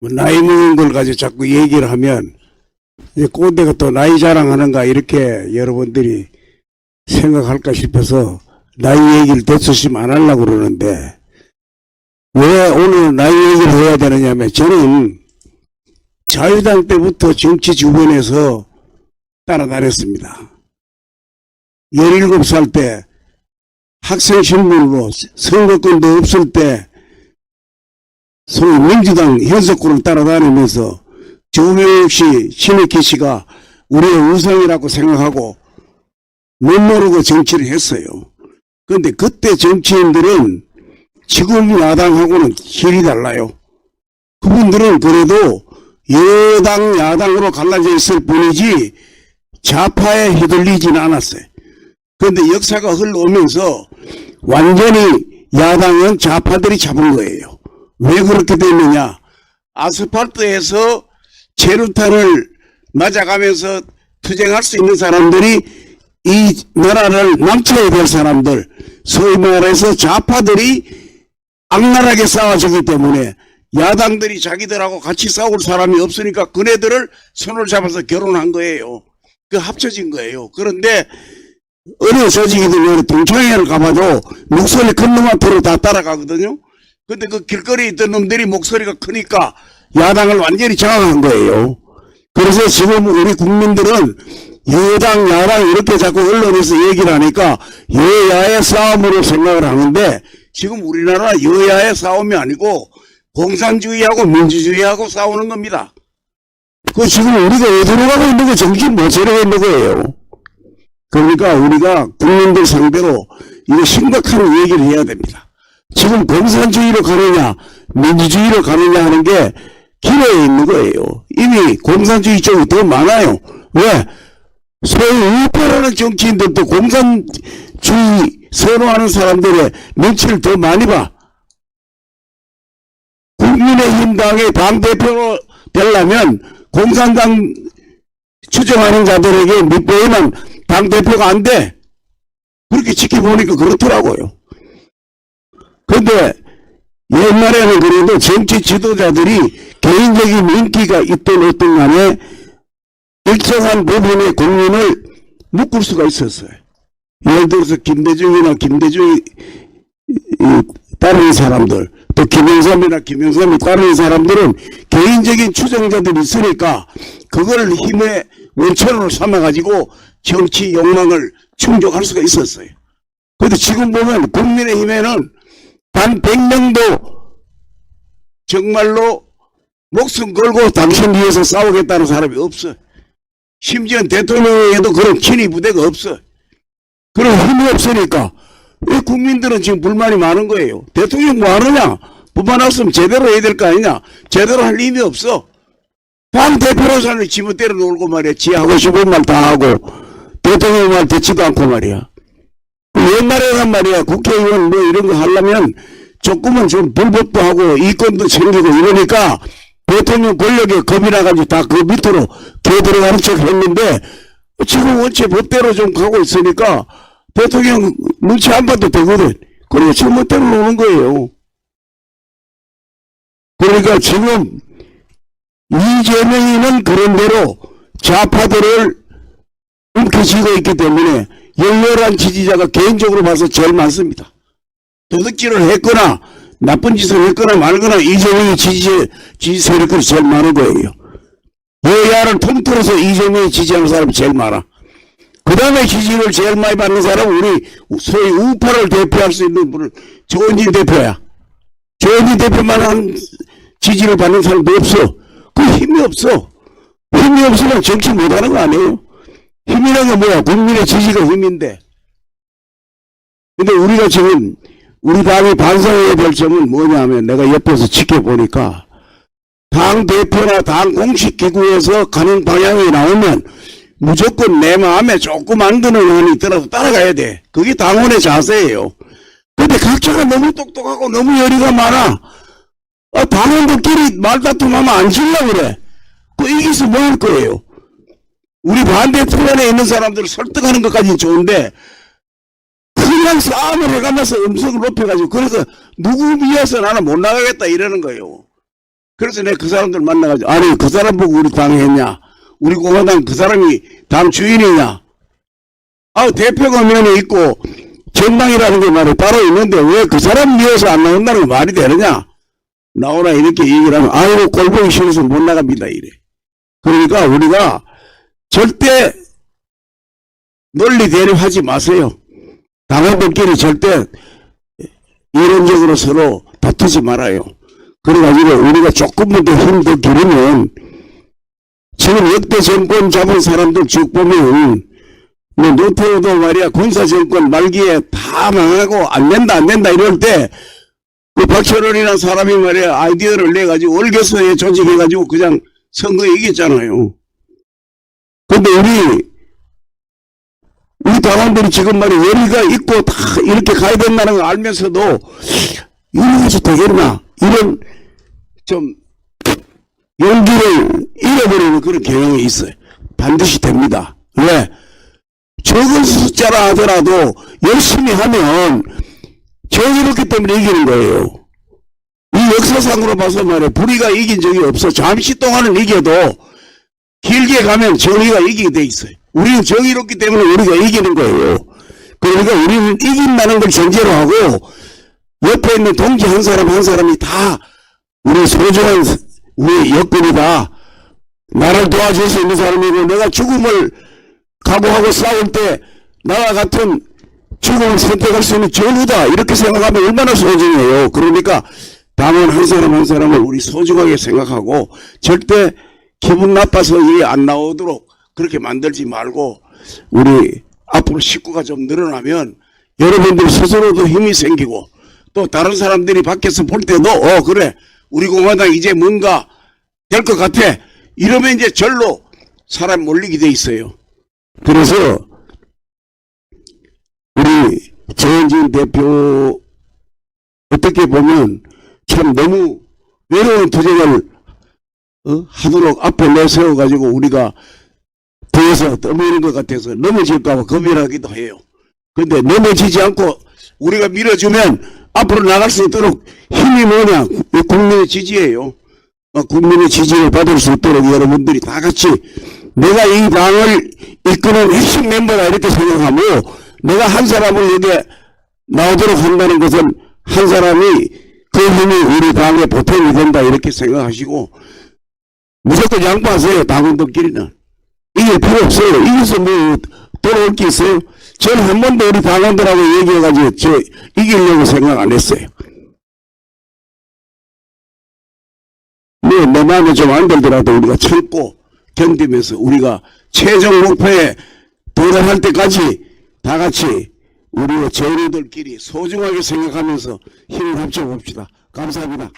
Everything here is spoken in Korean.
뭐 나이 먹은 걸 가지고 자꾸 얘기를 하면 이제 꼰대가 또 나이 자랑하는가 이렇게 여러분들이 생각할까 싶어서 나이 얘기를 대수심 안 하려고 그러는데 왜 오늘 나이 얘기를 해야 되느냐면 저는 자유당 때부터 정치 주변에서 따라다녔습니다. 17살 때 학생 신분으로 선거권도 없을 때 소위 민주당 현석군을 따라다니면서 조명욱 씨, 신익희 씨가 우리의 우상이라고 생각하고 못 모르고 정치를 했어요. 그런데 그때 정치인들은 지금 야당하고는 길이 달라요. 그분들은 그래도 여당, 야당으로 갈라져 있을 뿐이지 좌파에 휘둘리진 않았어요. 그런데 역사가 흘러오면서 완전히 야당은 좌파들이 잡은 거예요. 왜 그렇게 됐느냐? 아스팔트에서 체류탄을 맞아가면서 투쟁할 수 있는 사람들이 이 나라를 망쳐야 될 사람들, 소위 말해서 좌파들이 악랄하게 싸워주기 때문에 야당들이 자기들하고 같이 싸울 사람이 없으니까 그네들을 손을 잡아서 결혼한 거예요. 그 합쳐진 거예요. 그런데 어느 조직이든 동창회를 가봐도 목소리 큰 놈한테로 다 따라가거든요. 근데 그 길거리에 있던 놈들이 목소리가 크니까 야당을 완전히 장악한 거예요. 그래서 지금 우리 국민들은 여당, 야당 이렇게 자꾸 언론에서 얘기를 하니까 여야의 싸움으로 생각을 하는데 지금 우리나라 여야의 싸움이 아니고 공산주의하고 민주주의하고 싸우는 겁니다. 그 지금 우리가 어디로 가고 있는 거 정신 못 차리고 있는 거예요. 그러니까 우리가 국민들 상대로 이거 심각한 얘기를 해야 됩니다. 지금 공산주의로 가느냐 민주주의로 가느냐 하는 게 길에 있는 거예요. 이미 공산주의 쪽이 더 많아요. 왜? 소위 우파라는 정치인들도 공산주의 선호하는 사람들의 눈치를 더 많이 봐. 국민의힘당의 당대표로 되려면 공산당 추정하는 자들에게 밑보이면 당대표가 안 돼. 그렇게 지켜보니까 그렇더라고요. 근데 옛날에는 그래도 정치 지도자들이 개인적인 인기가 있든 어떤 간에 일정한 부분의 국민을 묶을 수가 있었어요. 예를 들어서 김대중이나 김대중이 이, 따르는 사람들, 또 김영삼이나 김영삼이 따르는 사람들은 개인적인 추종자들이 있으니까 그걸 힘의 원천으로 삼아가지고 정치 욕망을 충족할 수가 있었어요. 그런데 지금 보면 국민의힘에는 단 100명도 정말로 목숨 걸고 당신 위해서 싸우겠다는 사람이 없어. 심지어 대통령에도 그런 친위 부대가 없어. 그런 힘이 없으니까 왜 국민들은 지금 불만이 많은 거예요. 대통령 뭐 하느냐? 불만 없으면 제대로 해야 될 거 아니냐? 제대로 할 힘이 없어. 당 대표로서는 지멋대로 놀고 말이야. 지 하고 싶은 말 다 하고 대통령 말 듣지도 않고 말이야. 그 옛날에는 말이야 국회의원 뭐 이런 거 하려면 조금은 좀 불법도 하고 이권도 챙기고 이러니까 대통령 권력에 겁이 나가지고 다 그 밑으로 개 들어가는 척 했는데 지금 원체 법대로 좀 가고 있으니까 대통령 눈치 안 봐도 되거든. 그리고 지멋대로 노는 거예요. 그러니까 지금 이재명이는 그런 대로 좌파들을 움켜쥐고 있기 때문에 열렬한 지지자가 개인적으로 봐서 제일 많습니다. 도둑질을 했거나 나쁜 짓을 했거나 말거나 이재명의 지지, 지지 세력들이 제일 많은 거예요. 여야를 통틀어서 이재명이 지지하는 사람이 제일 많아. 그 다음에 지지를 제일 많이 받는 사람은 우리 소위 우파를 대표할 수 있는 분을 조은진 대표야. 조은진 대표만 한 지지를 받는 사람도 없어. 그 힘이 없어. 힘이 없으면 정치 못하는 거 아니에요? 힘이라는 게 뭐야? 국민의 지지가 힘인데. 근데 우리가 지금 우리 반성해야 될 점은 뭐냐면 내가 옆에서 지켜보니까 당 대표나 당 공식 기구에서 가는 방향이 나오면 무조건 내 마음에 조금 안 드는 의원이 있더라도 따라가야 돼. 그게 당원의 자세예요. 근데 각자가 너무 똑똑하고 너무 열의가 많아. 아, 당원들끼리 말다툼하면 안 질라 그래. 그 이기서 뭐할 거예요? 우리 반대편에 있는 사람들을 설득하는 것까지는 좋은데 그냥 싸움을 해가면서 음성을 높여가지고 그래서 누구 위해서 나는 못 나가겠다 이러는 거예요. 그래서 내가 그 사람들 만나가지고, 아니, 그 사람 보고 우리 당 했냐? 우리 공화당 그 사람이 당 주인이냐? 아, 대표가 면에 있고, 정당이라는 게 말이 따로 있는데, 왜 그 사람 미워서 안 나온다는 거 말이 되느냐? 나오라, 이렇게 얘기를 하면, 아이고, 꼴보기 싫어서 못 나갑니다, 이래. 그러니까 우리가 절대 논리 대립하지 마세요. 당원들끼리 절대 이론적으로 서로 다투지 말아요. 그래가지고 우리가 조금만 더 힘더 기르면 지금 역대 정권 잡은 사람들 쭉 보면 뭐 노태우도 말이야 군사 정권 말기에 다 망하고 안 된다 안 된다 이럴 때 그 박철원이라는 사람이 말이야 아이디어를 내가지고 월교서에 조직해가지고 그냥 선거에 이겼잖아요. 근데 우리 우리 당원들이 지금 말이야 열의가 있고 다 이렇게 가야 된다는 걸 알면서도 이런 것이 되겠나 이런 좀 용기를 잃어버리는 그런 경향이 있어요. 반드시 됩니다. 왜? 적은 숫자라 하더라도 열심히 하면 정의롭기 때문에 이기는 거예요. 이 역사상으로 봐서 말해 불의가 이긴 적이 없어. 잠시 동안은 이겨도 길게 가면 정의가 이기게 돼 있어요. 우리는 정의롭기 때문에 우리가 이기는 거예요. 그러니까 우리는 이긴다는 걸 전제로 하고 옆에 있는 동지 한 사람 한 사람이 다 우리 소중한 우리 여건이다. 나를 도와줄 수 있는 사람이고 내가 죽음을 각오하고 싸울 때 나와 같은 죽음을 선택할 수 있는 전우다. 이렇게 생각하면 얼마나 소중해요. 그러니까 당원 한 사람 한 사람을 우리 소중하게 생각하고 절대 기분 나빠서 일이 안 나오도록 그렇게 만들지 말고 우리 앞으로 식구가 좀 늘어나면 여러분들 스스로도 힘이 생기고 또 다른 사람들이 밖에서 볼 때도 어 그래. 우리 공화당 이제 뭔가 될 것 같아. 이러면 이제 절로 사람 몰리게 돼 있어요. 그래서 우리 정진 대표 어떻게 보면 참 너무 외로운 투쟁을 어? 하도록 앞에 내세워 가지고 우리가 뒤에서 떠미는 것 같아서 넘어질까봐 겁이 나기도 해요. 근데 넘어지지 않고 우리가 밀어주면 앞으로 나갈 수 있도록 힘이 뭐냐? 이 국민의 지지예요. 어, 국민의 지지를 받을 수 있도록 여러분들이 다 같이 내가 이 당을 이끄는 핵심 멤버다 이렇게 생각하고 내가 한 사람을 여기 나오도록 한다는 것은 한 사람이 그 힘이 우리 당의 보탬이 된다 이렇게 생각하시고 무조건 양보하세요 당원들끼리는 이길 필요 없어요 이겨서 뭐 돌아올 게 있어요 저는 한 번도 우리 당원들하고 얘기해가지고 저 이기려고 생각 안 했어요 뭐 내 마음에 좀 안 들더라도 우리가 참고 견디면서 우리가 최종 목표에 도달할 때까지 다 같이 우리의 전우들끼리 소중하게 생각하면서 힘을 합쳐봅시다. 감사합니다.